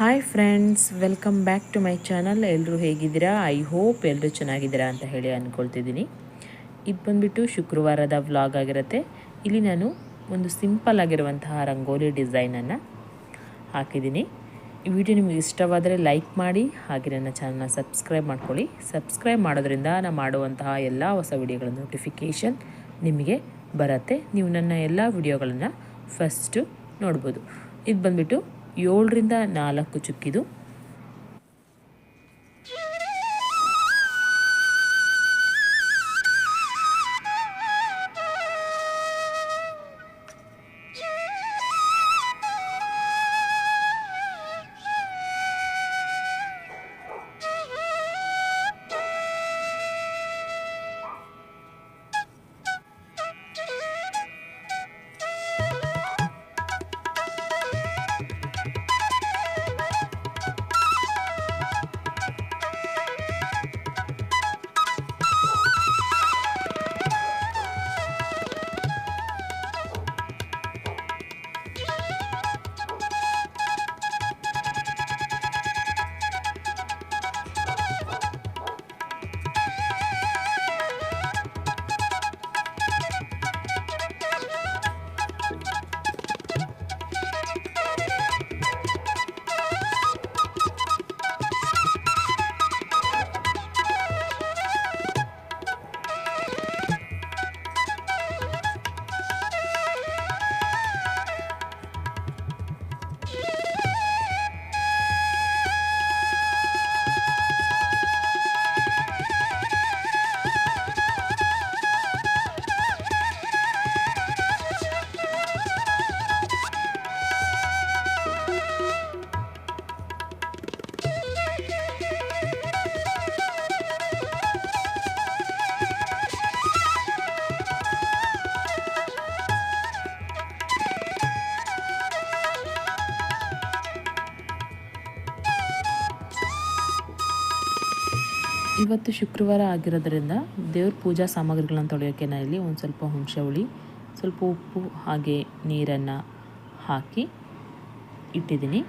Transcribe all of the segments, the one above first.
Hi friends welcome back to my channel ಎಲ್ಲರೂ ಹೇಗಿದ್ದೀರಾ? I hope ಎಲ್ಲರೂ ಚೆನ್ನಾಗಿದ್ದೀರಾ ಅಂತ ಹೇಳಿ ಅಂದ್ಕೊಳ್ತಿದ್ದೀನಿ ಇದು ಬಂದುಬಿಟ್ಟು ಶುಕ್ರವಾರದ ವ್ಲಾಗ್ ಆಗಿರುತ್ತೆ. ಇಲ್ಲಿ ನಾನು ಒಂದು ಸಿಂಪಲ್ ಆಗಿರುವಂತಹ ರಂಗೋಲಿ ಡಿಸೈನನ್ನು ಹಾಕಿದ್ದೀನಿ. ಈ ವಿಡಿಯೋ ನಿಮಗೆ ಇಷ್ಟವಾದರೆ ಲೈಕ್ ಮಾಡಿ, ಹಾಗೆ ನನ್ನ ಚಾನಲ್ನ ಸಬ್ಸ್ಕ್ರೈಬ್ ಮಾಡ್ಕೊಳ್ಳಿ. ಸಬ್ಸ್ಕ್ರೈಬ್ ಮಾಡೋದ್ರಿಂದ ನಾನು ಮಾಡುವಂತಹ ಎಲ್ಲ ಹೊಸ ವಿಡಿಯೋಗಳ ನೋಟಿಫಿಕೇಷನ್ ನಿಮಗೆ ಬರುತ್ತೆ. ನೀವು ನನ್ನ ಎಲ್ಲ ವಿಡಿಯೋಗಳನ್ನು ಫಸ್ಟು ನೋಡ್ಬೋದು. ಇದು ಬಂದುಬಿಟ್ಟು ಏಳರಿಂದ ನಾಲ್ಕು ಚುಕ್ಕಿದು. ಇವತ್ತು ಶುಕ್ರವಾರ ಆಗಿರೋದ್ರಿಂದ ದೇವ್ರ ಪೂಜಾ ಸಾಮಗ್ರಿಗಳನ್ನು ತೊಳೆಯೋಕ್ಕೆ ನಾನು ಇಲ್ಲಿ ಒಂದು ಸ್ವಲ್ಪ ಹುಣಸೆ ಹುಳಿ, ಸ್ವಲ್ಪ ಉಪ್ಪು ಹಾಗೆ ನೀರನ್ನು ಹಾಕಿ ಇಟ್ಟಿದ್ದೀನಿ.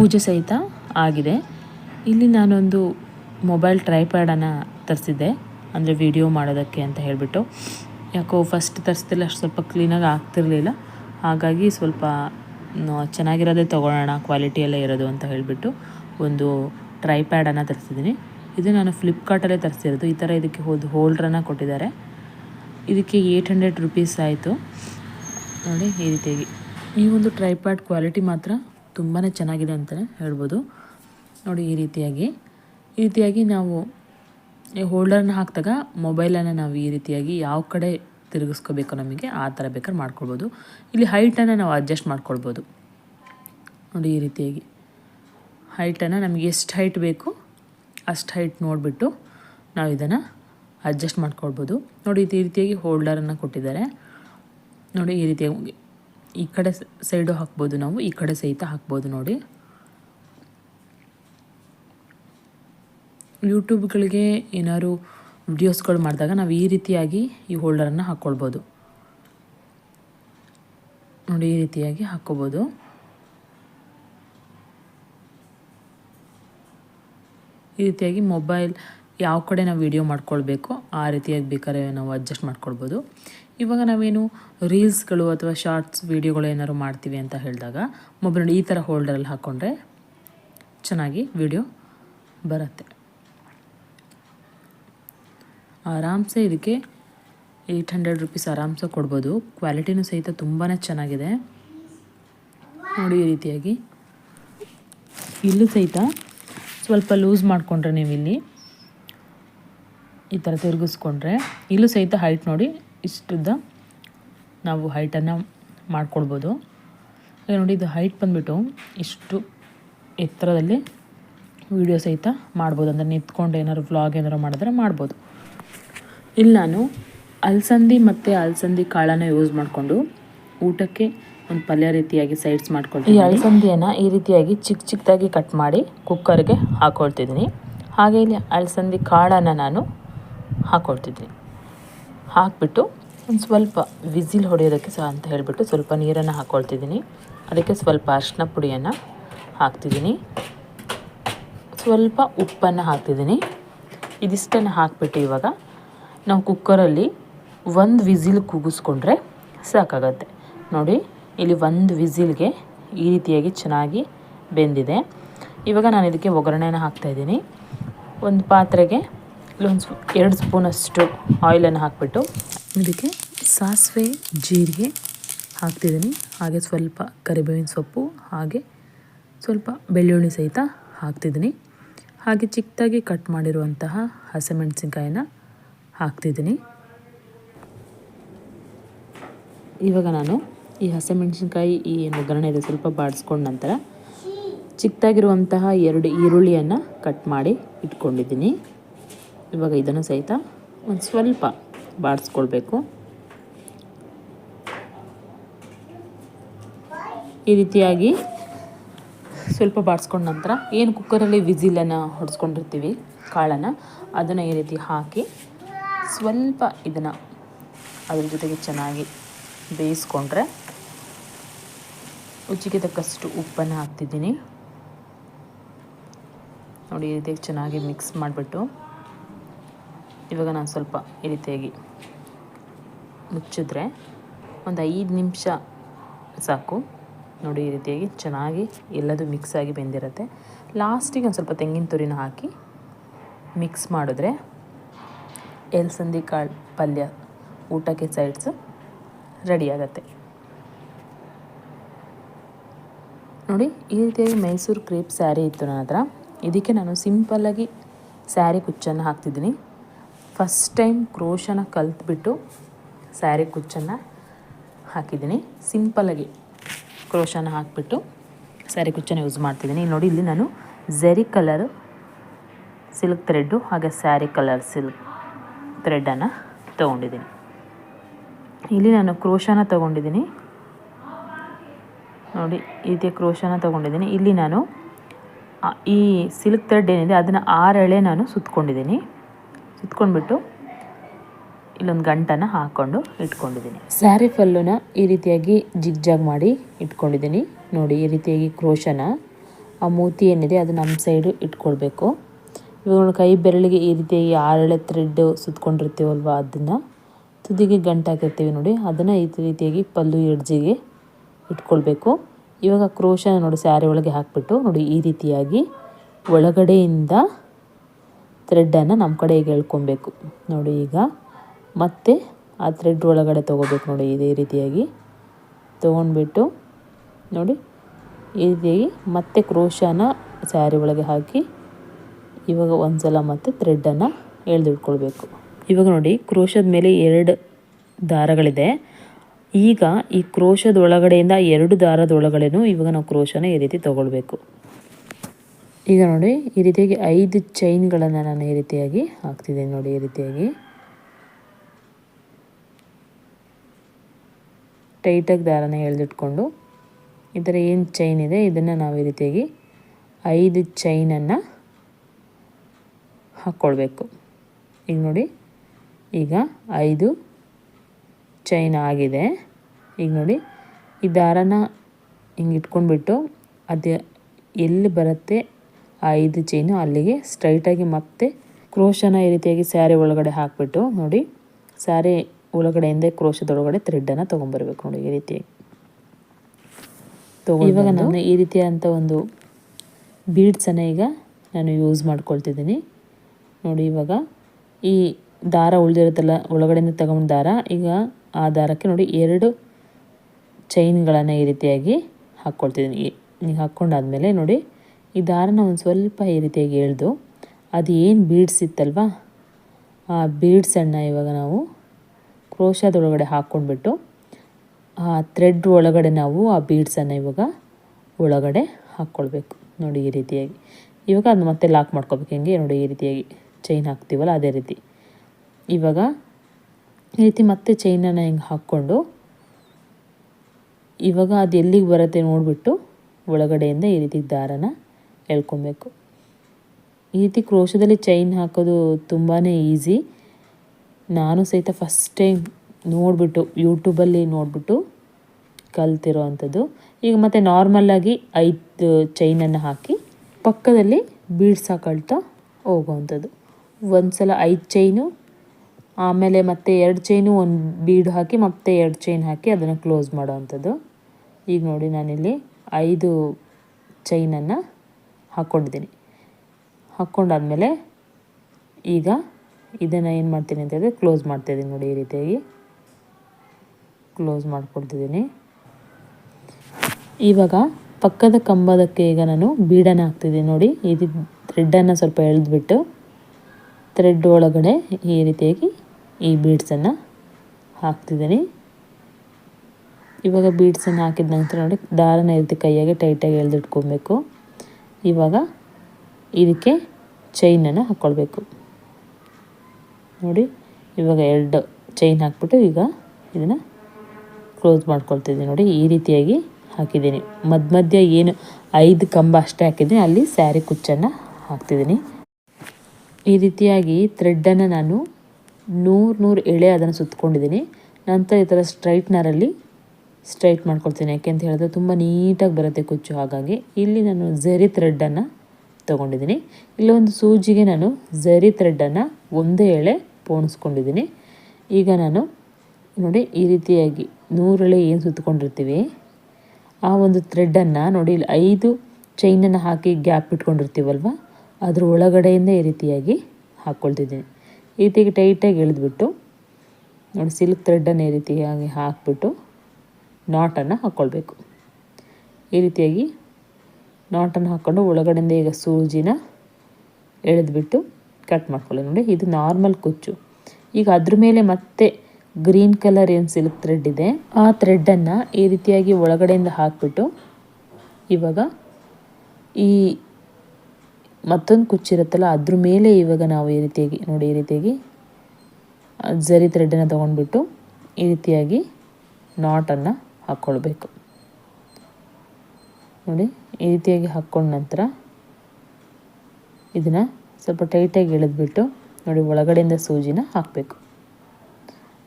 ಪೂಜೆ ಸಹಿತ ಆಗಿದೆ. ಇಲ್ಲಿ ನಾನೊಂದು ಮೊಬೈಲ್ ಟ್ರೈಪ್ಯಾಡನ್ನು ತರಿಸಿದ್ದೆ. ಅಂದರೆ ವಿಡಿಯೋ ಮಾಡೋದಕ್ಕೆ ಅಂತ ಹೇಳಿಬಿಟ್ಟು. ಯಾಕೋ ಫಸ್ಟ್ ತರಿಸ್ತಿಲ್ಲ ಅಷ್ಟು ಸ್ವಲ್ಪ ಕ್ಲೀನಾಗಿ ಆಗ್ತಿರಲಿಲ್ಲ. ಹಾಗಾಗಿ ಸ್ವಲ್ಪ ಚೆನ್ನಾಗಿರೋದೇ ತೊಗೊಳ್ಳೋಣ ಕ್ವಾಲಿಟಿ ಎಲ್ಲ ಇರೋದು ಅಂತ ಹೇಳಿಬಿಟ್ಟು ಒಂದು ಟ್ರೈಪ್ಯಾಡನ್ನು ತರಿಸಿದ್ದೀನಿ. ಇದು ನಾನು ಫ್ಲಿಪ್ಕಾರ್ಟಲ್ಲೇ ತರಿಸಿರೋದು. ಈ ಥರ ಇದಕ್ಕೆ ಹೋದ ಹೋಲ್ಡ್ರನ್ನು ಕೊಟ್ಟಿದ್ದಾರೆ. ಇದಕ್ಕೆ ಏಯ್ಟ್ ಹಂಡ್ರೆಡ್ ರುಪೀಸ್ ಆಯಿತು. ನೋಡಿ, ಈ ರೀತಿಯಾಗಿ. ಈ ಒಂದು ಟ್ರೈಪ್ಯಾಡ್ ಕ್ವಾಲಿಟಿ ಮಾತ್ರ ತುಂಬಾ ಚೆನ್ನಾಗಿದೆ ಅಂತಲೇ ಹೇಳ್ಬೋದು. ನೋಡಿ ಈ ರೀತಿಯಾಗಿ. ಈ ರೀತಿಯಾಗಿ ನಾವು ಹೋಲ್ಡರ್ನ ಹಾಕಿದಾಗ ಮೊಬೈಲನ್ನು ನಾವು ಈ ರೀತಿಯಾಗಿ ಯಾವ ಕಡೆ ತಿರುಗಿಸ್ಕೋಬೇಕು ನಮಗೆ, ಆ ಥರ ಬೇಕಾದ್ರೆ ಮಾಡ್ಕೊಳ್ಬೋದು. ಇಲ್ಲಿ ಹೈಟನ್ನು ನಾವು ಅಡ್ಜಸ್ಟ್ ಮಾಡ್ಕೊಳ್ಬೋದು. ನೋಡಿ ಈ ರೀತಿಯಾಗಿ. ಹೈಟನ್ನು ನಮಗೆ ಎಷ್ಟು ಹೈಟ್ ಬೇಕು ಅಷ್ಟು ಹೈಟ್ ನೋಡಿಬಿಟ್ಟು ನಾವು ಇದನ್ನು ಅಡ್ಜಸ್ಟ್ ಮಾಡ್ಕೊಳ್ಬೋದು. ನೋಡಿ ಈ ರೀತಿಯಾಗಿ ಹೋಲ್ಡರನ್ನು ಕೊಟ್ಟಿದ್ದಾರೆ. ನೋಡಿ ಈ ರೀತಿಯಾಗಿ ಈ ಕಡೆ ಸೈಡು ಹಾಕ್ಬೋದು ನಾವು, ಈ ಕಡೆ ಸಹಿತ ಹಾಕ್ಬೋದು ನೋಡಿ. ಯೂಟ್ಯೂಬ್ಗಳಿಗೆ ಏನಾದ್ರು ವಿಡಿಯೋಸ್ಗಳು ಮಾಡಿದಾಗ ನಾವು ಈ ರೀತಿಯಾಗಿ ಈ ಹೋಲ್ಡರನ್ನು ಹಾಕ್ಕೊಳ್ಬೋದು. ನೋಡಿ, ಈ ರೀತಿಯಾಗಿ ಹಾಕ್ಕೋಬೋದು. ಈ ರೀತಿಯಾಗಿ ಮೊಬೈಲ್ ಯಾವ ಕಡೆ ನಾವು ವಿಡಿಯೋ ಮಾಡ್ಕೊಳ್ಬೇಕು ಆ ರೀತಿಯಾಗಿ ಬೇಕಾದ್ರೆ ನಾವು ಅಡ್ಜಸ್ಟ್ ಮಾಡ್ಕೊಳ್ಬೋದು. ಇವಾಗ ನಾವೇನು ರೀಲ್ಸ್ಗಳು ಅಥವಾ ಶಾರ್ಟ್ಸ್ ವೀಡಿಯೋಗಳು ಏನಾದ್ರು ಮಾಡ್ತೀವಿ ಅಂತ ಹೇಳಿದಾಗ, ಮೊಬೈಲ್ ಈ ಥರ ಹೋಲ್ಡರಲ್ಲಿ ಹಾಕ್ಕೊಂಡ್ರೆ ಚೆನ್ನಾಗಿ ವಿಡಿಯೋ ಬರುತ್ತೆ. ಆರಾಮ್ಸೆ ಇದಕ್ಕೆ ಏಯ್ಟ್ ಹಂಡ್ರೆಡ್ ರುಪೀಸ್ ಆರಾಮ್ಸೆ ಕೊಡ್ಬೋದು. ಕ್ವಾಲಿಟಿನೂ ಸಹಿತ ತುಂಬಾ ಚೆನ್ನಾಗಿದೆ. ನೋಡಿ ಈ ರೀತಿಯಾಗಿ. ಇಲ್ಲೂ ಸಹಿತ ಸ್ವಲ್ಪ ಲೂಸ್ ಮಾಡಿಕೊಂಡ್ರೆ ನೀವು ಇಲ್ಲಿ ಈ ಥರ ತಿರುಗಿಸ್ಕೊಂಡ್ರೆ, ಇಲ್ಲೂ ಸಹಿತ ಹೈಟ್ ನೋಡಿ ಇಷ್ಟುದ್ದ ನಾವು ಹೈಟನ್ನು ಮಾಡ್ಕೊಳ್ಬೋದು ಈಗ ನೋಡಿ, ಇದು ಹೈಟ್ ಬಂದುಬಿಟ್ಟು ಇಷ್ಟು ಎತ್ತರದಲ್ಲಿ ವಿಡಿಯೋ ಸಹಿತ ಮಾಡ್ಬೋದು. ಅಂದರೆ ನಿಂತ್ಕೊಂಡು ಏನಾದ್ರು ವ್ಲಾಗ್ ಏನಾರು ಮಾಡಿದ್ರೆ ಮಾಡ್ಬೋದು. ಇಲ್ಲಿ ನಾನು ಅಲಸಂದಿ ಮತ್ತು ಅಲಸಂದಿ ಕಾಳನ್ನು ಯೂಸ್ ಮಾಡಿಕೊಂಡು ಊಟಕ್ಕೆ ಒಂದು ಪಲ್ಯ ರೀತಿಯಾಗಿ ಸೈಡ್ಸ್ ಮಾಡ್ಕೊಳ್ತೀನಿ ಈ ಅಲಸಂದಿಯನ್ನು ಈ ರೀತಿಯಾಗಿ ಚಿಕ್ಕ ಚಿಕ್ಕದಾಗಿ ಕಟ್ ಮಾಡಿ ಕುಕ್ಕರ್ಗೆ ಹಾಕ್ಕೊಳ್ತಿದ್ದೀನಿ ಹಾಗೆ ಇಲ್ಲಿ ಅಲಸಂದಿ ಕಾಳನ್ನು ನಾನು ಹಾಕ್ಕೊಳ್ತಿದ್ದೀನಿ ಹಾಕಿಬಿಟ್ಟು ಒಂದು ಸ್ವಲ್ಪ ವಿಸಿಲ್ ಹೊಡೆಯೋದಕ್ಕೆ ಸಹ ಅಂತ ಹೇಳಿಬಿಟ್ಟು ಸ್ವಲ್ಪ ನೀರನ್ನು ಹಾಕ್ಕೊಳ್ತಿದ್ದೀನಿ ಅದಕ್ಕೆ ಸ್ವಲ್ಪ ಅರಿಶಿನ ಪುಡಿಯನ್ನು ಹಾಕ್ತಿದ್ದೀನಿ. ಸ್ವಲ್ಪ ಉಪ್ಪನ್ನು ಹಾಕ್ತಿದ್ದೀನಿ. ಇದಿಷ್ಟನ್ನು ಹಾಕಿಬಿಟ್ಟು ಇವಾಗ ನಾವು ಕುಕ್ಕರಲ್ಲಿ ಒಂದು ವಿಸಿಲ್ ಕೂಗಿಸ್ಕೊಂಡ್ರೆ ಸಾಕಾಗತ್ತೆ. ನೋಡಿ, ಇಲ್ಲಿ ಒಂದು ವಿಸಿಲ್ಗೆ ಈ ರೀತಿಯಾಗಿ ಚೆನ್ನಾಗಿ ಬೆಂದಿದೆ. ಇವಾಗ ನಾನು ಇದಕ್ಕೆ ಒಗ್ಗರಣೆನ ಹಾಕ್ತಾಯಿದ್ದೀನಿ ಒಂದು ಪಾತ್ರೆಗೆ ಇಲ್ಲೊಂದು ಎರಡು ಸ್ಪೂನಷ್ಟು ಆಯಿಲನ್ನು ಹಾಕಿಬಿಟ್ಟು ಇದಕ್ಕೆ ಸಾಸಿವೆ, ಜೀರಿಗೆ ಹಾಕ್ತಿದ್ದೀನಿ. ಹಾಗೆ ಸ್ವಲ್ಪ ಕರಿಬೇವಿನ ಸೊಪ್ಪು, ಹಾಗೆ ಸ್ವಲ್ಪ ಬೆಳ್ಳುಳ್ಳಿ ಸಹಿತ ಹಾಕ್ತಿದ್ದೀನಿ. ಹಾಗೆ ಚಿಕ್ಕದಾಗಿ ಕಟ್ ಮಾಡಿರುವಂತಹ ಹಸಿಮೆಣಸಿನ್ಕಾಯಿನ ಹಾಕ್ತಿದ್ದೀನಿ. ಇವಾಗ ನಾನು ಈ ಹಸಿಮೆಣಸಿನ್ಕಾಯಿ ಈ ಒಗ್ಗರಣೆ ಇದೆ ಸ್ವಲ್ಪ ಬಾಡಿಸ್ಕೊಂಡ ನಂತರ ಚಿಕ್ಕದಾಗಿರುವಂತಹ ಎರಡು ಈರುಳ್ಳಿಯನ್ನು ಕಟ್ ಮಾಡಿ ಇಟ್ಕೊಂಡಿದ್ದೀನಿ. ಇವಾಗ ಇದನ್ನು ಸಹಿತ ಒಂದು ಸ್ವಲ್ಪ ಬಾಡಿಸ್ಕೊಳ್ಬೇಕು. ಈ ರೀತಿಯಾಗಿ ಸ್ವಲ್ಪ ಬಾಡಿಸ್ಕೊಂಡ ನಂತರ ಏನು ಕುಕ್ಕರಲ್ಲಿ ವಿಸಿಲನ್ನು ಹೊಡೆಸ್ಕೊಂಡಿರ್ತೀವಿ, ಕಾಳನ್ನು, ಅದನ್ನು ಈ ರೀತಿ ಹಾಕಿ ಸ್ವಲ್ಪ ಇದನ್ನು ಅದ್ರ ಜೊತೆಗೆ ಚೆನ್ನಾಗಿ ಬೇಯಿಸ್ಕೊಂಡ್ರೆ ರುಚಿಗೆ ತಕ್ಕಷ್ಟು ಉಪ್ಪನ್ನು ಹಾಕ್ತಿದ್ದೀನಿ. ನೋಡಿ, ಈ ರೀತಿಯಾಗಿ ಚೆನ್ನಾಗಿ ಮಿಕ್ಸ್ ಮಾಡಿಬಿಟ್ಟು ಇವಾಗ ನಾನು ಸ್ವಲ್ಪ ಈ ರೀತಿಯಾಗಿ ಮುಚ್ಚಿದ್ರೆ ಒಂದು ಐದು ನಿಮಿಷ ಸಾಕು. ನೋಡಿ, ಈ ರೀತಿಯಾಗಿ ಚೆನ್ನಾಗಿ ಎಲ್ಲದು ಮಿಕ್ಸ್ ಆಗಿ ಬೆಂದಿರುತ್ತೆ. ಲಾಸ್ಟಿಗೆ ಒಂದು ಸ್ವಲ್ಪ ತೆಂಗಿನ ತುರಿನ ಹಾಕಿ ಮಿಕ್ಸ್ ಮಾಡಿದ್ರೆ ಎಲ್ಸಂದಿ ಕಾಳು ಪಲ್ಯ ಊಟಕ್ಕೆ ಸೈಡ್ಸ್ ರೆಡಿಯಾಗತ್ತೆ ನೋಡಿ, ಈ ರೀತಿಯಾಗಿ ಮೈಸೂರು ಕ್ರೇಪ್ ಸ್ಯಾರಿ ಇತ್ತು ನನ್ನ ಹತ್ರ. ಇದಕ್ಕೆ ನಾನು ಸಿಂಪಲ್ಲಾಗಿ ಸ್ಯಾರಿ ಕುಚ್ಚನ್ನು ಹಾಕ್ತಿದ್ದೀನಿ. ಫಸ್ಟ್ ಟೈಮ್ ಕ್ರೋಶನ ಕಲ್ತ್ಬಿಟ್ಟು ಸ್ಯಾರಿ ಕುಚ್ಚನ್ನು ಹಾಕಿದ್ದೀನಿ. ಸಿಂಪಲಾಗಿ ಕ್ರೋಶನ ಹಾಕಿಬಿಟ್ಟು ಸ್ಯಾರಿ ಕುಚ್ಚನ್ನು ಯೂಸ್ ಮಾಡ್ತಿದ್ದೀನಿ. ನೋಡಿ, ಇಲ್ಲಿ ನಾನು ಝೆರಿ ಕಲರ್ ಸಿಲ್ಕ್ ಥ್ರೆಡ್ಡು ಹಾಗೆ ಸ್ಯಾರಿ ಕಲರ್ ಸಿಲ್ಕ್ ಥ್ರೆಡ್ಡನ್ನು ತೊಗೊಂಡಿದ್ದೀನಿ. ಇಲ್ಲಿ ನಾನು ಕ್ರೋಶನ ತೊಗೊಂಡಿದ್ದೀನಿ. ನೋಡಿ, ಈ ರೀತಿಯ ಕ್ರೋಶನ ತೊಗೊಂಡಿದ್ದೀನಿ. ಇಲ್ಲಿ ನಾನು ಈ ಸಿಲ್ಕ್ ಥ್ರೆಡ್ ಏನಿದೆ, ಅದನ್ನು ಆರು ಎಳೆ ನಾನು ಸುತ್ಕೊಂಡಿದ್ದೀನಿ. ಸುತ್ಕೊಂಡ್ಬಿಟ್ಟು ಇಲ್ಲೊಂದು ಗಂಟನ್ನು ಹಾಕ್ಕೊಂಡು ಇಟ್ಕೊಂಡಿದ್ದೀನಿ. ಸ್ಯಾರಿ ಫಲ್ಲುನ ಈ ರೀತಿಯಾಗಿ ಜಿಗ್ ಜಾಗ್ ಮಾಡಿ ಇಟ್ಕೊಂಡಿದ್ದೀನಿ. ನೋಡಿ, ಈ ರೀತಿಯಾಗಿ ಕ್ರೋಶನ ಆ ಮೂತಿ ಏನಿದೆ ಅದು ನಮ್ಮ ಸೈಡು ಇಟ್ಕೊಳ್ಬೇಕು. ಇವಾಗ ಕೈ ಬೆರಳಿಗೆ ಈ ರೀತಿಯಾಗಿ ಆರಳೆ ಥ್ರೆಡ್ ಸುತ್ಕೊಂಡಿರ್ತೀವಲ್ವ ಅದನ್ನು? ತುದಿಗೆ ಗಂಟಾಕಿರ್ತೀವಿ ನೋಡಿ, ಅದನ್ನು ಈ ರೀತಿಯಾಗಿ ಪಲ್ಲು ಎಡ್ಜಿಗೆ ಇಟ್ಕೊಳ್ಬೇಕು. ಇವಾಗ ಕ್ರೋಶನ ನೋಡಿ ಸ್ಯಾರಿ ಒಳಗೆ ಹಾಕಿಬಿಟ್ಟು ನೋಡಿ, ಈ ರೀತಿಯಾಗಿ ಒಳಗಡೆಯಿಂದ ಥ್ರೆಡ್ಡನ್ನು ನಮ್ಮ ಕಡೆ ಕಡೆಗೆ ಎಳ್ಕೊಬೇಕು. ನೋಡಿ ಈಗ ಮತ್ತೆ ಆ ಥ್ರೆಡ್ ಒಳಗಡೆ ತೊಗೋಬೇಕು ನೋಡಿ, ಇದೇ ರೀತಿಯಾಗಿ ತೊಗೊಂಡ್ಬಿಟ್ಟು ನೋಡಿ, ಈ ರೀತಿಯಾಗಿ ಮತ್ತೆ ಕ್ರೋಶನ ಸ್ಯಾರಿ ಒಳಗೆ ಹಾಕಿ ಇವಾಗ ಒಂದು ಸಲ ಮತ್ತೆ ಥ್ರೆಡ್ಡನ್ನು ಎಳೆದಿಟ್ಕೊಳ್ಬೇಕು. ಇವಾಗ ನೋಡಿ, ಕ್ರೋಶದ ಮೇಲೆ ಎರಡು ದಾರಗಳಿದೆ. ಈಗ ಈ ಕ್ರೋಶದ ಒಳಗಡೆಯಿಂದ ಎರಡು ದಾರದ ಒಳಗಡೆನೂ ಇವಾಗ ನಾವು ಕ್ರೋಶನ ಈ ರೀತಿ ತಗೊಳ್ಬೇಕು. ಈಗ ನೋಡಿ, ಈ ರೀತಿಯಾಗಿ ಐದು ಚೈನ್ಗಳನ್ನು ನಾನು ಈ ರೀತಿಯಾಗಿ ಹಾಕ್ತಿದ್ದೀನಿ ನೋಡಿ, ಈ ರೀತಿಯಾಗಿ. ಟೈಟಾಗಿ ದಾರನ ಎಳೆದಿಟ್ಕೊಂಡು, ಈ ಥರ ಏನು ಚೈನ್ ಇದೆ, ಇದನ್ನು ನಾವು ಈ ರೀತಿಯಾಗಿ ಐದು ಚೈನನ್ನು ಹಾಕ್ಕೊಳ್ಬೇಕು ಈಗ ನೋಡಿ, ಈಗ ಐದು ಚೈನ್ ಆಗಿದೆ. ಈಗ ನೋಡಿ, ಈ ದಾರನ ಹಿಂಗೆ ಇಟ್ಕೊಂಡ್ಬಿಟ್ಟು ಅದು ಎಲ್ಲಿ ಬರುತ್ತೆ ಆ ಐದು ಚೈನು ಅಲ್ಲಿಗೆ ಸ್ಟ್ರೈಟಾಗಿ ಮತ್ತೆ ಕ್ರೋಶನ ಈ ರೀತಿಯಾಗಿ ಸ್ಯಾರಿ ಒಳಗಡೆ ಹಾಕಿಬಿಟ್ಟು ನೋಡಿ ಸ್ಯಾರಿ ಒಳಗಡೆಯಿಂದ ಕ್ರೋಶದೊಳಗಡೆ ಥ್ರೆಡ್ಡನ್ನು ತೊಗೊಂಬರ್ಬೇಕು ನೋಡಿ ಈ ರೀತಿಯಾಗಿ. ಇವಾಗ ನಾನು ಈ ರೀತಿಯಾದಂಥ ಒಂದು ಬೀಡ್ಸನ್ನು ಈಗ ನಾನು ಯೂಸ್ ಮಾಡ್ಕೊಳ್ತಿದ್ದೀನಿ. ನೋಡಿ ಇವಾಗ ಈ ದಾರ ಉಳಿದಿರುತ್ತಲ್ಲ ಒಳಗಡೆಯಿಂದ ತಗೊಂಡು ದಾರ ಈಗ ಆ ದಾರಕ್ಕೆ ನೋಡಿ ಎರಡು ಚೈನ್ಗಳನ್ನು ಈ ರೀತಿಯಾಗಿ ಹಾಕ್ಕೊಳ್ತಿದ್ದೀನಿ. ಈಗ ಹಾಕ್ಕೊಂಡಾದ್ಮೇಲೆ ನೋಡಿ ಈ ದಾರನ ಒಂದು ಸ್ವಲ್ಪ ಈ ರೀತಿಯಾಗಿ ಎಳೆದು ಅದು ಏನು ಬೀಡ್ಸ್ ಇತ್ತಲ್ವ ಆ ಬೀಡ್ಸನ್ನು ಇವಾಗ ನಾವು ಕ್ರೋಶದೊಳಗಡೆ ಹಾಕ್ಕೊಂಡ್ಬಿಟ್ಟು ಆ ಥ್ರೆಡ್ ಒಳಗಡೆ ನಾವು ಆ ಬೀಡ್ಸನ್ನು ಇವಾಗ ಒಳಗಡೆ ಹಾಕ್ಕೊಳ್ಬೇಕು ನೋಡಿ ಈ ರೀತಿಯಾಗಿ. ಇವಾಗ ಅದನ್ನ ಮತ್ತೆ ಲಾಕ್ ಮಾಡ್ಕೋಬೇಕು. ಹೆಂಗೆ? ನೋಡಿ ಈ ರೀತಿಯಾಗಿ ಚೈನ್ ಹಾಕ್ತೀವಲ್ಲ, ಅದೇ ರೀತಿ. ಇವಾಗ ಈ ರೀತಿ ಮತ್ತೆ ಚೈನನ್ನು ಹಿಂಗೆ ಹಾಕ್ಕೊಂಡು, ಇವಾಗ ಅದು ಎಲ್ಲಿಗೆ ಬರುತ್ತೆ ನೋಡಿಬಿಟ್ಟು ಒಳಗಡೆಯಿಂದ ಈ ರೀತಿ ದಾರನ ಎಳ್ಕೊಬೇಕು ಈ ರೀತಿ ಕ್ರೋಶದಲ್ಲಿ ಚೈನ್ ಹಾಕೋದು ತುಂಬಾ ಈಸಿ ನಾನು ಸಹಿತ ಫಸ್ಟ್ ಟೈಮ್ ನೋಡಿಬಿಟ್ಟು ಯೂಟ್ಯೂಬಲ್ಲಿ ನೋಡಿಬಿಟ್ಟು ಕಲ್ತಿರೋ ಅಂಥದ್ದು. ಈಗ ಮತ್ತು ನಾರ್ಮಲ್ಲಾಗಿ ಐದು ಚೈನನ್ನು ಹಾಕಿ ಪಕ್ಕದಲ್ಲಿ ಬೀಡ್ಸ್ ಹಾಕೊಳ್ತಾ ಹೋಗುವಂಥದ್ದು ಒಂದು ಸಲ ಐದು ಚೈನು ಆಮೇಲೆ ಮತ್ತೆ ಎರಡು ಚೈನು ಒಂದು ಬೀಡ್ ಹಾಕಿ ಮತ್ತೆ ಎರಡು ಚೈನ್ ಹಾಕಿ ಅದನ್ನು ಕ್ಲೋಸ್ ಮಾಡೋವಂಥದ್ದು ಈಗ ನೋಡಿ ನಾನಿಲ್ಲಿ ಐದು ಚೈನನ್ನು ಹಾಕ್ಕೊಂಡಿದ್ದೀನಿ. ಹಾಕ್ಕೊಂಡಾದಮೇಲೆ ಈಗ ಇದನ್ನು ಏನು ಮಾಡ್ತೀನಿ ಅಂತ ಹೇಳಿದ್ರೆ ಕ್ಲೋಸ್ ಮಾಡ್ತಾಯಿದ್ದೀನಿ ನೋಡಿ ಈ ರೀತಿಯಾಗಿ. ಕ್ಲೋಸ್ ಮಾಡ್ಕೊಳ್ತಿದ್ದೀನಿ ಇವಾಗ ಪಕ್ಕದ ಕಂಬದಕ್ಕೆ ಈಗ ನಾನು ಬೀಡನ್ನು ಹಾಕ್ತಿದ್ದೀನಿ ನೋಡಿ. ಇದು ಥ್ರೆಡ್ಡನ್ನು ಸ್ವಲ್ಪ ಎಳೆದ್ಬಿಟ್ಟು ಥ್ರೆಡ್ ಒಳಗಡೆ ಈ ರೀತಿಯಾಗಿ ಈ ಬೀಡ್ಸನ್ನು ಹಾಕ್ತಿದ್ದೀನಿ. ಇವಾಗ ಬೀಡ್ಸನ್ನು ಹಾಕಿದ ನಂತರ ನೋಡಿ, ದಾರನ ಈ ರೀತಿ ಕೈಯಾಗೆ ಟೈಟಾಗಿ ಎಳೆದಿಟ್ಕೊಬೇಕು. ಇವಾಗ ಇದಕ್ಕೆ ಚೈನನ್ನು ಹಾಕ್ಕೊಳ್ಬೇಕು ನೋಡಿ, ಇವಾಗ ಎರಡು ಚೈನ್ ಹಾಕ್ಬಿಟ್ಟು ಈಗ ಇದನ್ನು ಕ್ಲೋಸ್ ಮಾಡ್ಕೊಳ್ತಿದ್ದೀನಿ. ನೋಡಿ, ಈ ರೀತಿಯಾಗಿ ಹಾಕಿದ್ದೀನಿ. ಮಧ್ಯ ಮಧ್ಯ ಏನು ಐದು ಕಂಬ ಅಷ್ಟೇ ಹಾಕಿದ್ದೀನಿ. ಅಲ್ಲಿ ಸ್ಯಾರಿ ಕುಚ್ಚನ್ನು ಹಾಕ್ತಿದ್ದೀನಿ. ಈ ರೀತಿಯಾಗಿ ಥ್ರೆಡ್ಡನ್ನು ನಾನು ನೂರು ನೂರು ಎಳೆ ಅದನ್ನು ಸುತ್ತಕೊಂಡಿದ್ದೀನಿ ನಂತರ ಈ ಥರ ಸ್ಟ್ರೈಟ್ನರಲ್ಲಿ ಸ್ಟ್ರೈಟ್ ಮಾಡ್ಕೊಳ್ತೀನಿ. ಯಾಕೆ ಅಂತ ಹೇಳಿದ್ರೆ ತುಂಬ ನೀಟಾಗಿ ಬರುತ್ತೆ ಕುಚ್ಚು. ಹಾಗಾಗಿ ಇಲ್ಲಿ ನಾನು ಝರಿ ಥ್ರೆಡ್ಡನ್ನು ತೊಗೊಂಡಿದ್ದೀನಿ. ಇಲ್ಲೊಂದು ಸೂಜಿಗೆ ನಾನು ಝರಿ ಥ್ರೆಡ್ಡನ್ನು ಒಂದೇ ಎಳೆ ಪೋಣಿಸ್ಕೊಂಡಿದ್ದೀನಿ. ಈಗ ನಾನು ನೋಡಿ ಈ ರೀತಿಯಾಗಿ ನೂರೆಳೆ ಏನು ಸುತ್ತಕೊಂಡಿರ್ತೀವಿ ಆ ಒಂದು ಥ್ರೆಡ್ಡನ್ನು ನೋಡಿ ಇಲ್ಲಿ ಐದು ಚೈನನ್ನು ಹಾಕಿ ಗ್ಯಾಪ್ ಇಟ್ಕೊಂಡಿರ್ತೀವಲ್ವ? ಅದ್ರ ಒಳಗಡೆಯಿಂದ ಈ ರೀತಿಯಾಗಿ ಹಾಕ್ಕೊಳ್ತಿದ್ದೀನಿ ಈ ರೀತಿಯಾಗಿ ಟೈಟಾಗಿ ಎಳೆದ್ಬಿಟ್ಟು ನೋಡಿ ಸಿಲ್ಕ್ ಥ್ರೆಡ್ಡನ್ನು ಈ ರೀತಿಯಾಗಿ ಹಾಕ್ಬಿಟ್ಟು ನಾಟನ್ನು ಹಾಕ್ಕೊಳ್ಬೇಕು ಈ ರೀತಿಯಾಗಿ ನಾಟನ್ನು ಹಾಕ್ಕೊಂಡು ಒಳಗಡೆಯಿಂದ ಈಗ ಸೂಜಿನ ಎಳೆದ್ಬಿಟ್ಟು ಕಟ್ ಮಾಡ್ಕೊಳ್ಳಿ. ನೋಡಿ, ಇದು ನಾರ್ಮಲ್ ಕುಚ್ಚು. ಈಗ ಅದ್ರ ಮೇಲೆ ಮತ್ತೆ ಗ್ರೀನ್ ಕಲರ್ ಏನು ಸಿಲ್ಕ್ ಥ್ರೆಡ್ ಇದೆ, ಆ ಥ್ರೆಡ್ಡನ್ನು ಈ ರೀತಿಯಾಗಿ ಒಳಗಡೆಯಿಂದ ಹಾಕಿಬಿಟ್ಟು ಇವಾಗ ಈ ಮತ್ತೊಂದು ಕುಚ್ಚಿರುತ್ತಲ್ಲ ಅದ್ರ ಮೇಲೆ ಇವಾಗ ನಾವು ಈ ರೀತಿಯಾಗಿ, ನೋಡಿ, ಈ ರೀತಿಯಾಗಿ ಜರಿ ಥ್ರೆಡ್ಡನ್ನು ತೊಗೊಂಡ್ಬಿಟ್ಟು ಈ ರೀತಿಯಾಗಿ ನಾಟನ್ನು ಹಾಕ್ಕೊಳ್ಬೇಕು ನೋಡಿ ಈ ರೀತಿಯಾಗಿ ಹಾಕ್ಕೊಂಡ ನಂತರ ಇದನ್ನು ಸ್ವಲ್ಪ ಟೈಟಾಗಿ ಎಳೆದ್ಬಿಟ್ಟು ನೋಡಿ ಒಳಗಡೆಯಿಂದ ಸೂಜಿನ ಹಾಕಬೇಕು.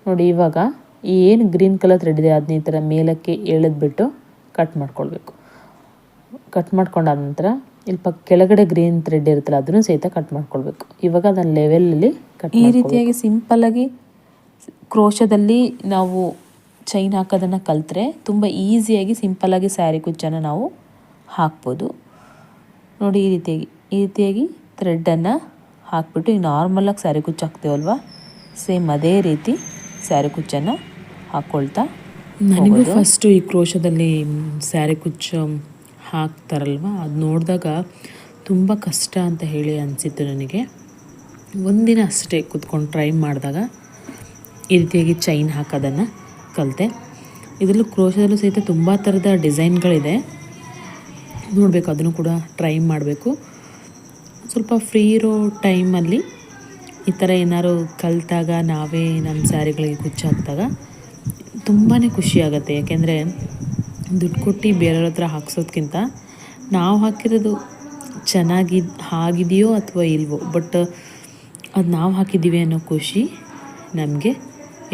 ನೋಡಿ ಇವಾಗ ಈ ಏನು ಗ್ರೀನ್ ಕಲರ್ ಥ್ರೆಡ್ ಇದೆ ಅದನ್ನ ಈ ಥರ ಮೇಲಕ್ಕೆ ಎಳೆದ್ಬಿಟ್ಟು ಕಟ್ ಮಾಡ್ಕೊಳ್ಬೇಕು. ಕಟ್ ಮಾಡ್ಕೊಂಡಾದ ನಂತರ ಇಲ್ಲಿ ಪಕ್ಕ ಕೆಳಗಡೆ ಗ್ರೀನ್ ಥ್ರೆಡ್ ಇರುತ್ತಲ್ಲ ಅದನ್ನು ಸಹಿತ ಕಟ್ ಮಾಡ್ಕೊಳ್ಬೇಕು. ಇವಾಗ ಅದನ್ನು ಲೆವೆಲಲ್ಲಿ ಕಟ್ ಈ ರೀತಿಯಾಗಿ ಸಿಂಪಲ್ಲಾಗಿ ಕ್ರೋಶದಲ್ಲಿ ನಾವು ಚೈನ್ ಹಾಕೋದನ್ನು ಕಲಿತ್ರೆ ತುಂಬ ಈಸಿಯಾಗಿ ಸಿಂಪಲ್ಲಾಗಿ ಸ್ಯಾರಿ ಕುಚ್ಚನ್ನು ನಾವು ಹಾಕ್ಬೋದು. ನೋಡಿ ಈ ರೀತಿಯಾಗಿ ಈ ರೀತಿಯಾಗಿ ಥ್ರೆಡ್ಡನ್ನು ಹಾಕ್ಬಿಟ್ಟು ಈಗ ನಾರ್ಮಲಾಗಿ ಸ್ಯಾರಿ ಕುಚ್ಚು ಹಾಕ್ತೇವಲ್ವ? ಸೇಮ್ ಅದೇ ರೀತಿ ಸ್ಯಾರಿ ಕುಚ್ಚನ್ನು ಹಾಕ್ಕೊಳ್ತಾ ನನಗೆ ಫಸ್ಟು ಈ ಕ್ರೋಶದಲ್ಲಿ ಸ್ಯಾರಿ ಕುಚ್ಚು ಹಾಕ್ತಾರಲ್ವ? ಅದು ನೋಡಿದಾಗ ತುಂಬ ಕಷ್ಟ ಅಂತ ಹೇಳಿ ಅನಿಸಿತ್ತು ನನಗೆ. ಒಂದಿನ ಅಷ್ಟೇ ಕುತ್ಕೊಂಡು ಟ್ರೈ ಮಾಡಿದಾಗ ಈ ರೀತಿಯಾಗಿ ಚೈನ್ ಹಾಕೋದನ್ನು ಕಲಿತೆ. ಇದರಲ್ಲೂ ಕ್ರೋಶದಲ್ಲೂ ಸಹಿತ ತುಂಬ ಥರದ ಡಿಸೈನ್ಗಳಿದೆ. ನೋಡಬೇಕು, ಅದನ್ನು ಕೂಡ ಟ್ರೈ ಮಾಡಬೇಕು. ಸ್ವಲ್ಪ ಫ್ರೀ ಇರೋ ಟೈಮಲ್ಲಿ ಈ ಥರ ಏನಾದ್ರು ಕಲಿತಾಗ, ನಾವೇ ನಮ್ಮ ಸ್ಯಾರಿಗಳಿಗೆ ಕುಚ್ಚು ಹಾಕಿದಾಗ ತುಂಬಾ ಖುಷಿ ಆಗುತ್ತೆ ಯಾಕೆಂದರೆ ದುಡ್ಡು ಕೊಟ್ಟು ಬೇರೆಯವ್ರ ಹತ್ರ ಹಾಕ್ಸೋದ್ಕಿಂತ ನಾವು ಹಾಕಿರೋದು ಚೆನ್ನಾಗಿ ಆಗಿದೆಯೋ ಅಥವಾ ಇಲ್ವೋ, ಬಟ್ ಅದು ನಾವು ಹಾಕಿದ್ದೀವಿ ಅನ್ನೋ ಖುಷಿ ನಮಗೆ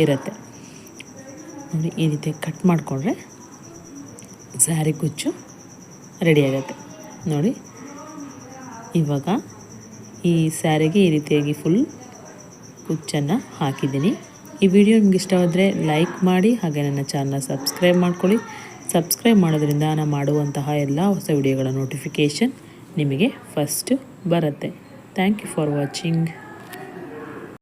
ಇರುತ್ತೆ. ನೋಡಿ ಈ ರೀತಿ ಕಟ್ ಮಾಡಿಕೊಂಡ್ರೆ ಸ್ಯಾರಿ ಕುಚ್ಚು ರೆಡಿ ಆಗುತ್ತೆ. ನೋಡಿ, ಇವಾಗ ಈ ಸ್ಯಾರಿಗೆ ಈ ರೀತಿಯಾಗಿ ಫುಲ್ ಕುಚ್ಚನ್ನು ಹಾಕಿದ್ದೀನಿ. ಈ ವಿಡಿಯೋ ನಿಮ್ಗೆ ಇಷ್ಟವಾದರೆ ಲೈಕ್ ಮಾಡಿ, ಹಾಗೆ ನನ್ನ ಚಾನಲ್ನ ಸಬ್ಸ್ಕ್ರೈಬ್ ಮಾಡ್ಕೊಳ್ಳಿ. ಸಬ್ಸ್ಕ್ರೈಬ್ ಮಾಡೋದ್ರಿಂದ ನಾನು ಮಾಡುವಂತಹ ಎಲ್ಲ ಹೊಸ ವಿಡಿಯೋಗಳ ನೋಟಿಫಿಕೇಷನ್ ನಿಮಗೆ ಫಸ್ಟ್ ಬರುತ್ತೆ. Thank you for watching